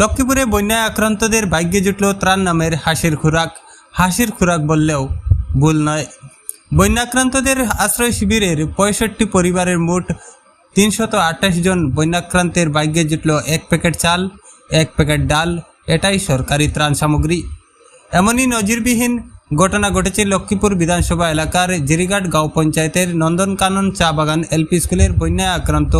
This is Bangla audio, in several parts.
লক্ষ্মীপুরে বন্যায় আক্রান্তদের ভাগ্যে জুটল ত্রাণ নামের হাসির খোরাক। হাসির খোরাক বললেও ভুল নয়। বন্যাক্রান্তদের আশ্রয় শিবিরের পঁয়ষট্টি পরিবারের মোট তিনশত আটাশ জন বন্যাক্রান্তের ভাগ্যে জুটল এক প্যাকেট চাল, এক প্যাকেট ডাল, এটাই সরকারি ত্রাণ সামগ্রী। এমনই নজিরবিহীন ঘটনা ঘটেছে লক্ষ্মীপুর বিধানসভা এলাকার জিরিঘাট গাঁও পঞ্চায়েতের নন্দনকানন চা বাগান এলপি স্কুলের বন্যায় আক্রান্ত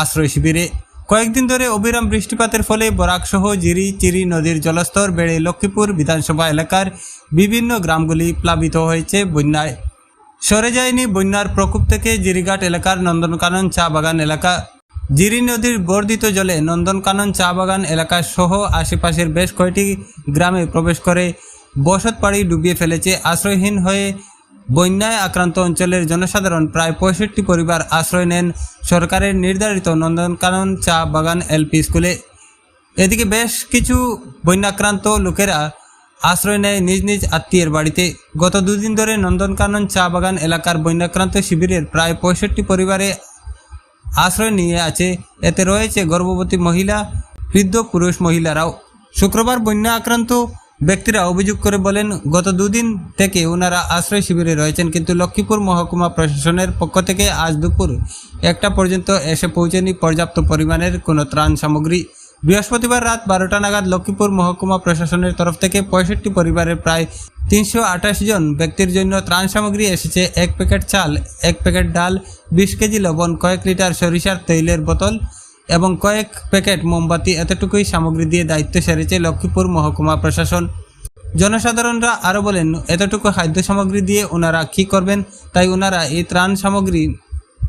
আশ্রয় শিবিরে। কয়েকদিন ধরে অবিরাম বৃষ্টিপাতের ফলে বরাকসহ জিরি চিরি নদীর জলস্তর বেড়ে লক্ষ্মীপুর বিধানসভা এলাকার বিভিন্ন গ্রামগুলি প্লাবিত হয়েছে বন্যায়। সরে যায়নি বন্যার প্রকোপ থেকে জিরিঘাট এলাকার নন্দনকানন চা বাগান এলাকা। জিরি নদীর বর্ধিত জলে নন্দনকানন চা বাগান এলাকা সহ আশেপাশের বেশ কয়েকটি গ্রামে প্রবেশ করে বসত বাড়ি ডুবিয়ে ফেলেছে আশ্রয়হীন হয়ে বন্যায় আক্রান্ত অঞ্চলের জনসাধারণ প্রায় পঁয়ষট্টি পরিবার আশ্রয় নেন সরকারের নির্ধারিত নন্দনকানন চা বাগান এলপি স্কুলে। এদিকে বেশ কিছু বন্যাক্রান্ত লোকেরা আশ্রয় নেয় নিজ নিজ আত্মীয়ের বাড়িতে। গত দুদিন ধরে নন্দনকানন চা বাগান এলাকার বন্যাক্রান্ত শিবিরের প্রায় পঁয়ষট্টি পরিবারে আশ্রয় নিয়ে আছে। এতে রয়েছে গর্ভবতী মহিলা, বৃদ্ধ পুরুষ মহিলারাও। শুক্রবার বন্যা আক্রান্ত ব্যক্তিরা অভিযোগ করে বলেন, গত দুদিন থেকে ওনারা আশ্রয় শিবিরে রয়েছেন, কিন্তু লক্ষ্মীপুর মহকুমা প্রশাসনের পক্ষ থেকে আজ দুপুর একটা পর্যন্ত এসে পৌঁছেনি পর্যাপ্ত পরিমাণের কোনো ত্রাণ সামগ্রী। বৃহস্পতিবার রাত বারোটা নাগাদ লক্ষ্মীপুর মহকুমা প্রশাসনের তরফ থেকে পঁয়ষট্টি পরিবারের প্রায় তিনশো আঠাশ জন ব্যক্তির জন্য ত্রাণ সামগ্রী এসেছে। এক প্যাকেট চাল, এক প্যাকেট ডাল, বিশ কেজি লবণ, কয়েক লিটার সরিষার তেলের বোতল এবং কয়েক প্যাকেট মোমবাতি এতটুকুই সামগ্রী দিয়ে দায়িত্ব সেরেছে লক্ষ্মীপুর মহকুমা প্রশাসন। জনসাধারণরা আরও বলেন, এতটুকু খাদ্য সামগ্রী দিয়ে ওনারা কী করবেন? তাই ওনারা এই ত্রাণ সামগ্রী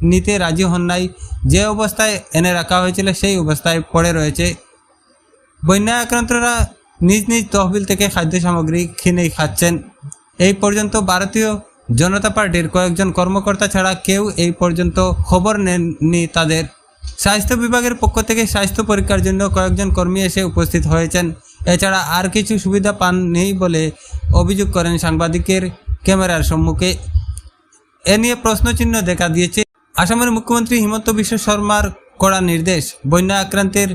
নিতে রাজি হন নাই। যে অবস্থায় এনে রাখা হয়েছিল সেই অবস্থায় পড়ে রয়েছে। বন্যা আক্রান্তরা নিজ নিজ তহবিল থেকে খাদ্য সামগ্রী কিনেই খাচ্ছেন। এই পর্যন্ত ভারতীয় জনতা পার্টির কয়েকজন কর্মকর্তা ছাড়া কেউ এই পর্যন্ত খবর নেননি তাদের। স্বাস্থ্য বিভাগের পক্ষ থেকে স্বাস্থ্য পরীক্ষার জন্য কয়েকজন কর্মী এসে উপস্থিত হয়েছেন। এছাড়া আর কিছু সুবিধা পান নেই বলে অভিযোগ করেন সাংবাদিকের ক্যামেরার সম্মুখে। এ নিয়ে প্রশ্নচিহ্ন দেখা দিয়েছে। আসামের মুখ্যমন্ত্রী হিমন্ত বিশ্ব শর্মার কড়া নির্দেশ, বন্যা আক্রান্তের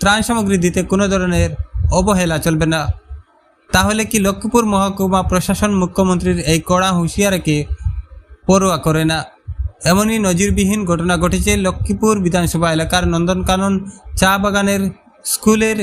ত্রাণ সামগ্রী দিতে কোনো ধরনের অবহেলা চলবে না। তাহলে কি লক্ষ্মীপুর মহকুমা প্রশাসন মুখ্যমন্ত্রীর এই কড়া হুঁশিয়ারিকে পরোয়া করে না? এমনই নজিরবিহীন ঘটনা ঘটেছে লক্ষ্মীপুর বিধানসভা এলাকার নন্দনকানন চা বাগানের স্কুলের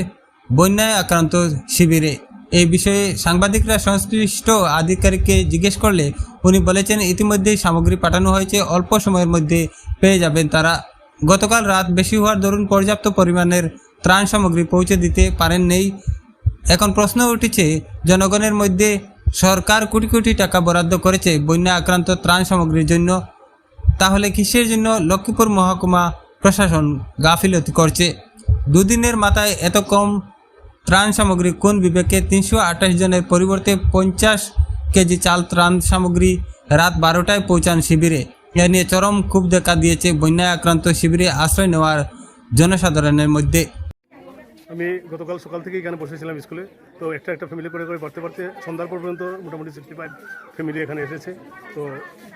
বন্যায় আক্রান্ত শিবিরে। এই বিষয়ে সাংবাদিকরা সংশ্লিষ্ট আধিকারিককে জিজ্ঞেস করলে উনি বলেছেন, ইতিমধ্যেই সামগ্রী পাঠানো হয়েছে, অল্প সময়ের মধ্যে পেয়ে যাবেন তারা। গতকাল রাত বেশি হওয়ার দরুন পর্যাপ্ত পরিমাণের ত্রাণ সামগ্রী পৌঁছে দিতে পারেন নেই এখন প্রশ্ন উঠেছে, জনগণের মধ্যে সরকার কোটি কোটি টাকা বরাদ্দ করেছে বন্যা আক্রান্ত ত্রাণ সামগ্রীর জন্য। তাহলে কিসের জন্য লক্ষ্মীপুর মহকুমা প্রশাসন গাফিলতি করছে? দুদিনের মাথায় এত কম ত্রাণ সামগ্রী কোন বিবেকে? তিনশো আঠাশ জনের পরিবর্তে পঞ্চাশ কেজি চাল ত্রাণ সামগ্রী রাত বারোটায় পৌঁছান শিবিরে। এ নিয়ে চরম ক্ষোভ দেখা দিয়েছে বন্যায় আক্রান্ত শিবিরে আশ্রয় নেওয়ার জনসাধারণের মধ্যে। আমি গতকাল সকাল থেকে এখানে বসেছিলাম স্কুলে। তো একটা একটা ফ্যামিলি করে করে পড়তে পড়তে সন্ধ্যার পর পর্যন্ত মোটামুটি সিক্সটি ফাইভ ফ্যামিলি এখানে এসেছে। তো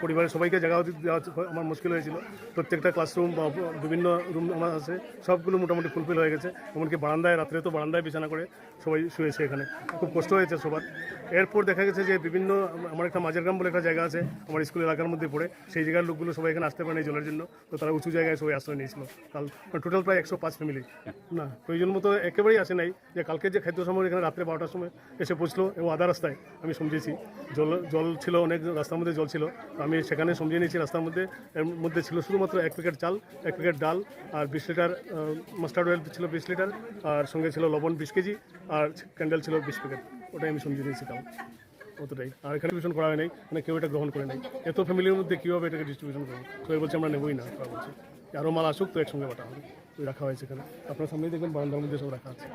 পরিবারের সবাইকে জায়গা দেওয়া আমার মুশকিল হয়েছিল। প্রত্যেকটা ক্লাসরুম বা বিভিন্ন রুম আমার আছে, সবগুলো মোটামুটি ফুলফিল হয়ে গেছে। এমনকি বারান্দায়, রাত্রে তো বারান্দায় বিছানা করে সবাই শুয়েছে এখানে। খুব কষ্ট হয়েছে সবার। এরপর দেখা গেছে যে বিভিন্ন, আমার একটা মাঝের গ্রাম বলে একটা জায়গা আছে, আমার স্কুল এলাকার মধ্যে পড়ে। সেই জায়গার লোকগুলো সবাই এখানে আসতে পারে জলের জন্য। তো তারা উঁচু জায়গায় সবাই আশ্রয় নিয়েছিল। কাল টোটাল প্রায় একশো পাঁচ ফ্যামিলি না, প্রয়োজন মতো একেবারেই আসে নাই যে কালকে যে খাদ্য সামগ্রী এখানে রাত্রে বারোটার সময় এসে পৌঁছলো এবং আধা রাস্তায় আমি সমঝেছি। জল জল ছিল, অনেক রাস্তার মধ্যে জল ছিল। আমি সেখানে সমঝে নিয়েছি রাস্তার মধ্যে। এর মধ্যে ছিল শুধুমাত্র এক প্যাকেট চাল, এক প্যাকেট ডাল আর বিশ লিটার মাস্টার্ড অয়েল ছিল বিশ লিটার আর সঙ্গে ছিল লবণ বিশ কেজি আর ক্যান্ডেল ছিল বিশ প্যাকেট। ওটাই আমি সমঝে নিয়েছি তাও। অতটাই। আর এখানে ডিস্ট্রিবিউশন করা হয় নাই মানে কেউ এটা গ্রহণ করে নাই। এত ফ্যামিলির মধ্যে কীভাবে এটাকে ডিস্ট্রিবিউশন করব? তো বলছে আমরা নেবই না। বলছে আরও মাল আসুক তো একসঙ্গে বাটা হবে। রাখা হয়েছে এখানে। আপনার সামনেই দেখবেন বারান্দার মধ্যে সব রাখা আছে।